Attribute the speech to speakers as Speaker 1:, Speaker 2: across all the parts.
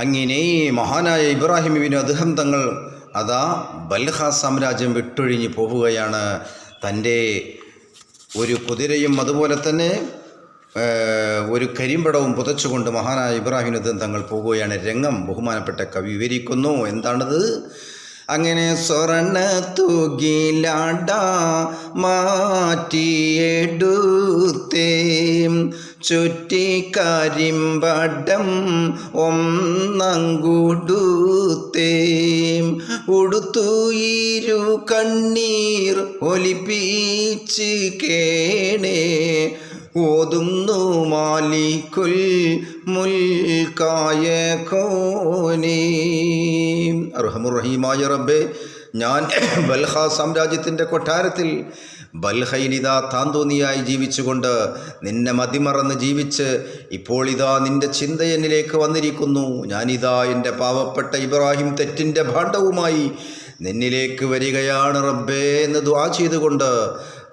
Speaker 1: അങ്ങനെ മഹാനായ ഇബ്രാഹിം ബിൻ അദ്ദേഹം തങ്ങൾ അതാ ബൽഹ സാമ്രാജ്യം വിട്ടൊഴിഞ്ഞ് പോവുകയാണ്. തന്റെ ഒരു കുതിരയും അതുപോലെ തന്നെ ഒരു കരിമ്പടവും പുതച്ചുകൊണ്ട് മഹാനായ ഇബ്രാഹിം അദ്ദേഹം തങ്ങൾ പോവുകയാണ്. രംഗം ബഹുമാനപ്പെട്ട കവി വിവരിക്കുന്നു. എന്താണത്? അങ്ങനെ സ്വർണ തൂകിലാട മാറ്റിയെടുത്തേ. ചുറ്റിക്കരിമ്പടം ഒന്നങ്കുടുത്തേ. ഉടുത്തുയിരു കണ്ണീർ ഒലിപ്പിച്ച് കേണേ. ഓതുന്നു മാലിക്കുൽ മുൽക്കായ കോനേ റഹമുറഹീമായ റബ്ബെ ഞാൻ ബൽഹാ സാമ്രാജ്യത്തിന്റെ കൊട്ടാരത്തിൽ ബൽഹയിലിതാ താന്തോന്നിയായി ജീവിച്ചുകൊണ്ട് നിന്നെ മതിമറന്ന് ജീവിച്ച് ഇപ്പോൾ ഇതാ നിന്റെ ചിന്ത എന്നിലേക്ക് വന്നിരിക്കുന്നു. ഞാനിതാ എന്റെ പാവപ്പെട്ട ഇബ്രാഹിം തെറ്റിന്റെ ഭാണ്ഡവുമായി നിന്നിലേക്ക് വരികയാണ് റബ്ബേ എന്ന് ദ്വാ ചെയ്തുകൊണ്ട്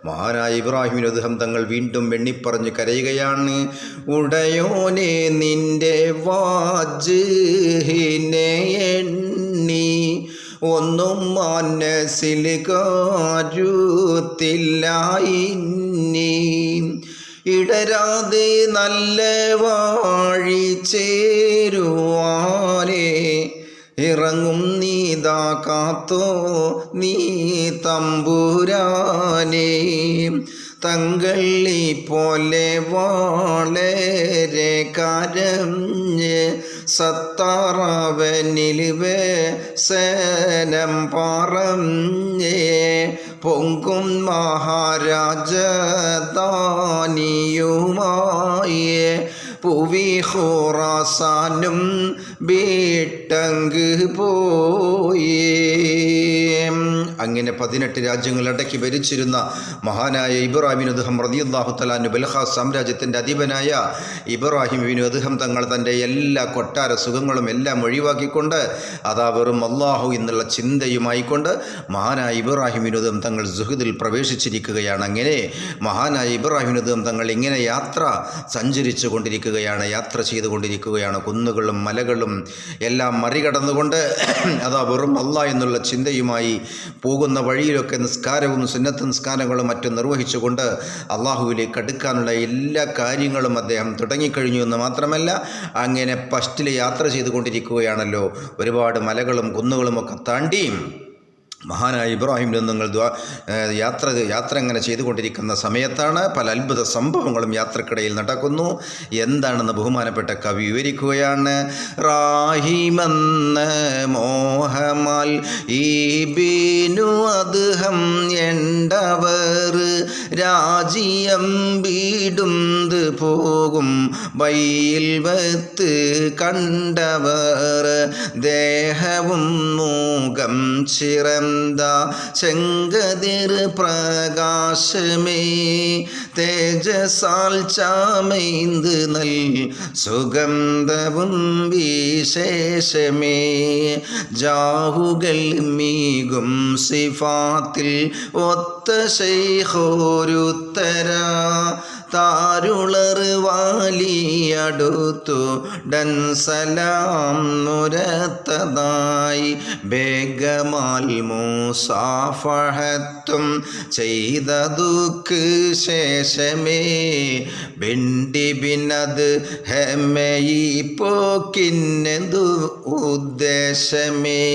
Speaker 1: മഹാനായ ഇബ്രാഹിം അദ്ദേഹം തങ്ങൾ വീണ്ടും വെണ്ണിപ്പറഞ്ഞ് കരയുകയാണ്. ഉടയോനെ നിന്റെ വാജ് എണ്ണി ഒന്നും മനസ്സിൽ കാരുത്തില്ല ഇടരാതെ നല്ല വാഴി ചേരുവാനേ. ഇറങ്ങും നീതാ കാത്തോ നീ തമ്പുരാനേ. തങ്കള്ളി പോലെ വളരെ കരഞ്ഞ് സത്താറാവനിൽ സേനം പറഞ്ഞേ പൊങ്കും മഹാരാജ താനിയുമായി പുവി ഹോറാസാനും വീട്ടങ്ക് പോയി. അങ്ങനെ പതിനെട്ട് രാജ്യങ്ങൾ അടക്കി ഭരിച്ചിരുന്ന മഹാനായ ഇബ്രാഹിം അദ്ദേഹം റതിയുല്ലാഹു തലാനു ബൽഹ സാമ്രാജ്യത്തിന്റെ അധിപനായ ഇബ്രാഹിം അദ്ദേഹം തങ്ങൾ തന്റെ എല്ലാ കൊട്ടാര സുഖങ്ങളും എല്ലാം ഒഴിവാക്കിക്കൊണ്ട് അതാ വെറും അള്ളാഹു എന്നുള്ള ചിന്തയുമായിക്കൊണ്ട് മഹാനായ ഇബ്രാഹിം വിനോദം തങ്ങൾ സുഹൃദിൽ പ്രവേശിച്ചിരിക്കുകയാണ്. അങ്ങനെ മഹാനായ ഇബ്രാഹിം വിനോദം തങ്ങൾ ഇങ്ങനെ യാത്ര സഞ്ചരിച്ചു കൊണ്ടിരിക്കുകയാണ് യാത്ര ചെയ്തുകൊണ്ടിരിക്കുകയാണ് കുന്നുകളും മലകളും എല്ലാം മറികടന്നുകൊണ്ട് അതാ വെറും അല്ല എന്നുള്ള ചിന്തയുമായി പോകുന്ന വഴിയിലൊക്കെ നിസ്കാരവും സുന്നത്ത് നിസ്കാരങ്ങളും മറ്റും നിർവഹിച്ചുകൊണ്ട് അള്ളാഹുവിലേക്ക് അടുക്കാനുള്ള എല്ലാ കാര്യങ്ങളും അദ്ദേഹം തുടങ്ങിക്കഴിഞ്ഞു എന്ന് മാത്രമല്ല അങ്ങനെ ഫസ്റ്റിൽ യാത്ര ചെയ്തുകൊണ്ടിരിക്കുകയാണല്ലോ. ഒരുപാട് മലകളും കുന്നുകളും ഒക്കെ താണ്ടി മഹാനായ ഇബ്രാഹിം നിങ്ങൾ യാത്ര യാത്ര ഇങ്ങനെ ചെയ്തുകൊണ്ടിരിക്കുന്ന സമയത്താണ് പല അത്ഭുത സംഭവങ്ങളും യാത്രക്കിടയിൽ നടക്കുന്നു. എന്താണെന്ന് ബഹുമാനപ്പെട്ട കവി വിവരിക്കുകയാണ്. റാഹിമെന്ന മോഹമാൽ ഈ ബീനു അദ്ദേഹം എണ്ടവർ രാജിയം വീടുന്ത് പോകും. വയ്യിൽ വത്ത് കണ്ടവർ ദേഹവും മൂകം ചിറന്ത ചെങ്കതിർ പ്രകാശമേ. തേജസാൽ ചാമൈന്ത് നൽ സുഗന്ധവും വിശേഷമേ. ജാഹുകൾ മീകും സിഫാത്തിൽ ഒത്ത ശൈഹോരുത്തര താരുളർ വാലിയടുത്തു ഡൻ സലാം നുരത്തതായി. ബേഗമാൽ മൂസാഫഹത്തും ചെയ്തതുക്ക് ശേഷമേ ബിണ്ടി ബിനത് ഹെമയി ദു ഉദ്ദേശമേ.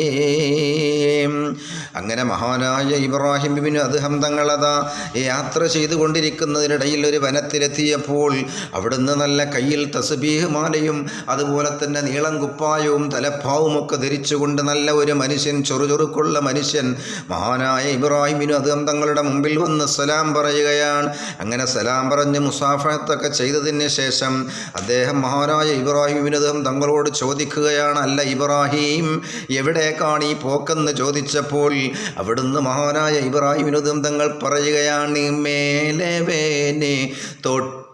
Speaker 1: അങ്ങനെ മഹാനായ ഇബ്രാഹിം ബിൻ അദ്ദേഹം തങ്ങളതാ യാത്ര ചെയ്തുകൊണ്ടിരിക്കുന്നതിനിടയിൽ ഒരു വനത്തിലെത്തിയപ്പോൾ അവിടുന്ന് നല്ല കയ്യിൽ തസ്ബീഹ് മാലയും അതുപോലെ തന്നെ നീളം കുപ്പായവും തലപ്പാവും ഒക്കെ ധരിച്ചുകൊണ്ട് നല്ല ഒരു മനുഷ്യൻ ചൊറുചൊറുക്കുള്ള മനുഷ്യൻ മഹാനായ ഇബ്രാഹിമിനും അദ്ദേഹം തങ്ങളുടെ മുമ്പിൽ വന്ന് സലാം പറയുകയാണ്. അങ്ങനെ സലാം പറഞ്ഞ് മുസാഫത്തൊക്കെ ചെയ്തതിന് ശേഷം അദ്ദേഹം മഹാനായ ഇബ്രാഹിമിന് അദ്ദേഹം തങ്ങളോട് ചോദിക്കുകയാണ് അല്ല ഇബ്രാഹിം എവിടേക്കാണ് ഈ പോക്കെന്ന്? ചോദിച്ചപ്പോൾ അവിടുന്ന് മഹാനായ ഇബ്രാഹിമിനുദം തങ്ങൾ പറയുകയാണ് മേലെ വേനെ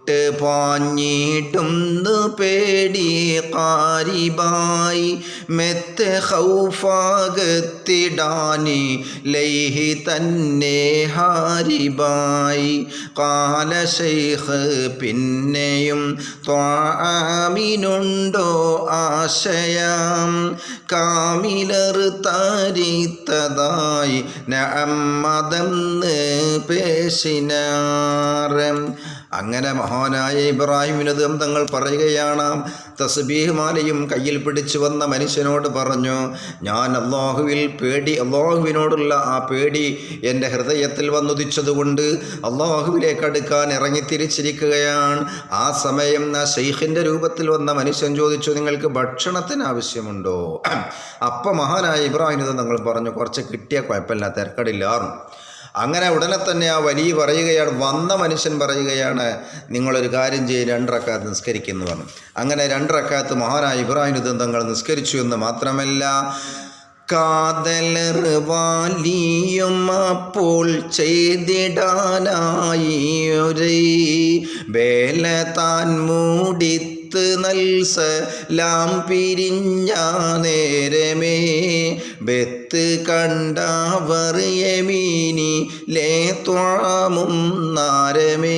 Speaker 1: തൊട്ട് പാഞ്ഞിട്ടും പേടി കാരിബായി. മെത്ത ഹൗഫാകത്തിടാനി ലൈഹി തന്നെ ഹാരിബായി. കാല ശൈഖ് പിന്നെയും ത്വാമിനുണ്ടോ ആശയം? കാമിലർ താരിത്തതായി നമ്മതെന്ന് പേശിനാറ്. അങ്ങനെ മഹാനായ ഇബ്രാഹിമിന് തങ്ങൾ പറയുകയാണ്. തസ്ബീഹ് മാലയും കയ്യിൽ പിടിച്ചു വന്ന മനുഷ്യനോട് പറഞ്ഞു ഞാൻ അള്ളാഹുവിൽ പേടി അള്ളാഹുവിനോടുള്ള ആ പേടി എന്റെ ഹൃദയത്തിൽ വന്നുദിച്ചതുകൊണ്ട് അള്ളാഹുവിലേക്ക് അടുക്കാൻ ഇറങ്ങിത്തിരിച്ചിരിക്കുകയാണ്. ആ സമയം ന ഷെയ്ഖിന്റെ രൂപത്തിൽ വന്ന മനുഷ്യൻ ചോദിച്ചു നിങ്ങൾക്ക് ഭക്ഷണത്തിന് ആവശ്യമുണ്ടോ? അപ്പം മഹാനായ ഇബ്രാഹിം തങ്ങൾ പറഞ്ഞു കുറച്ച് കിട്ടിയ കുഴപ്പമില്ല തിരക്കടില്ലാറും അങ്ങനെ ഉടനെ തന്നെ ആ വലിയ പറയുകയാണ് വന്ന മനുഷ്യൻ പറയുകയാണ് നിങ്ങളൊരു കാര്യം ചെയ്യും രണ്ടറക്കാത്ത് നിസ്കരിക്കുന്നു പറഞ്ഞു. അങ്ങനെ രണ്ടറക്കാത്ത് മഹാനായ ഇബ്രാഹിം ദന്തങ്ങൾ നിസ്കരിച്ചു എന്ന് മാത്രമല്ല കാതലറിവാലിയും അപ്പോൾ ചെയ്തിടാനായി ഒരു വേല താൻ മൂടിത്ത് നൽസ ലാം പിരിഞ്ഞ നേരമേ ബെത്ത് കണ്ടാവറിയ മീനി ലേ ത്വാമും നാരമേ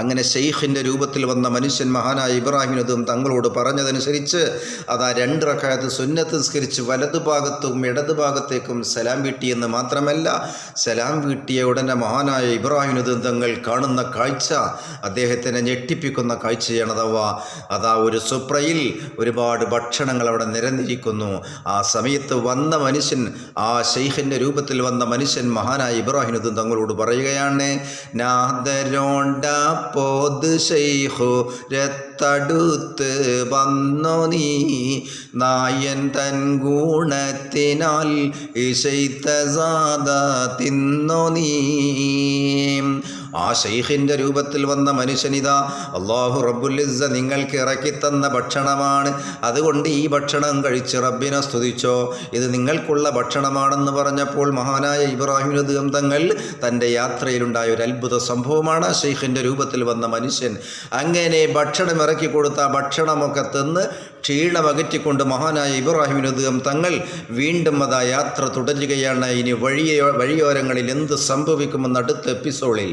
Speaker 1: അങ്ങനെ ഷെയ്ഖിന്റെ രൂപത്തിൽ വന്ന മനുഷ്യൻ മഹാനായ ഇബ്രാഹിമിനതും തങ്ങളോട് പറഞ്ഞതനുസരിച്ച് അതാ രണ്ട് റക്കായത്ത് സുന്നത്ത് നിസ്കരിച്ച് വലതുഭാഗത്തും ഇടതുഭാഗത്തേക്കും സലാം വീട്ടിയെന്ന് മാത്രമല്ല സലാം വീട്ടിയ ഉടനെ മഹാനായ ഇബ്രാഹിമിനതും തങ്ങൾ കാണുന്ന കാഴ്ച അദ്ദേഹത്തിനെ ഞെട്ടിപ്പിക്കുന്ന കാഴ്ചയാണ് അഥവാ അതാ ഒരു സുപ്രയിൽ ഒരുപാട് ഭക്ഷണങ്ങൾ അവിടെ നിരന്നിരിക്കുന്നു. ആ സമയത്ത് വന്ന മനുഷ്യൻ ആ ഷെയ്ഖിന്റെ രൂപത്തിൽ വന്ന മനുഷ്യൻ മഹാനായ ഇബ്രാഹിമിനതും തങ്ങളോട് പറയുകയാണ് നാദരോണ്ട പോത് ശൈഹു രത്തടുത്ത് വന്നു നീ. നായൻ തൻ ഗുണത്തിനാൽ ഇഷൈത്തസാദ തിന്നു നീ. ആ ഷെയ്ഖിന്റെ രൂപത്തിൽ വന്ന മനുഷ്യനിതാ അള്ളാഹു റബ്ബുല്ലിസ നിങ്ങൾക്ക് ഇറക്കിത്തന്ന ഭക്ഷണമാണ്. അതുകൊണ്ട് ഈ ഭക്ഷണം കഴിച്ച് റബ്ബിനെ സ്തുതിച്ചോ. ഇത് നിങ്ങൾക്കുള്ള ഭക്ഷണമാണെന്ന് പറഞ്ഞപ്പോൾ മഹാനായ ഇബ്രാഹിം നദീം തങ്ങൾ തന്റെ യാത്രയിലുണ്ടായ ഒരു അത്ഭുത സംഭവമാണ്. ഷെയ്ഖിന്റെ രൂപത്തിൽ വന്ന മനുഷ്യൻ അങ്ങനെ ഭക്ഷണം ഇറക്കി കൊടുത്ത ഭക്ഷണമൊക്കെ തിന്ന് ക്ഷീണമകറ്റിക്കൊണ്ട് മഹാനായ ഇബ്രാഹിം അദ്ദേഹം തങ്ങൾ വീണ്ടും അത് ആ യാത്ര തുടരുകയാണ്. ഇനി വഴിയോ വഴിയോരങ്ങളിൽ എന്ത് സംഭവിക്കുമെന്ന് അടുത്ത എപ്പിസോഡിൽ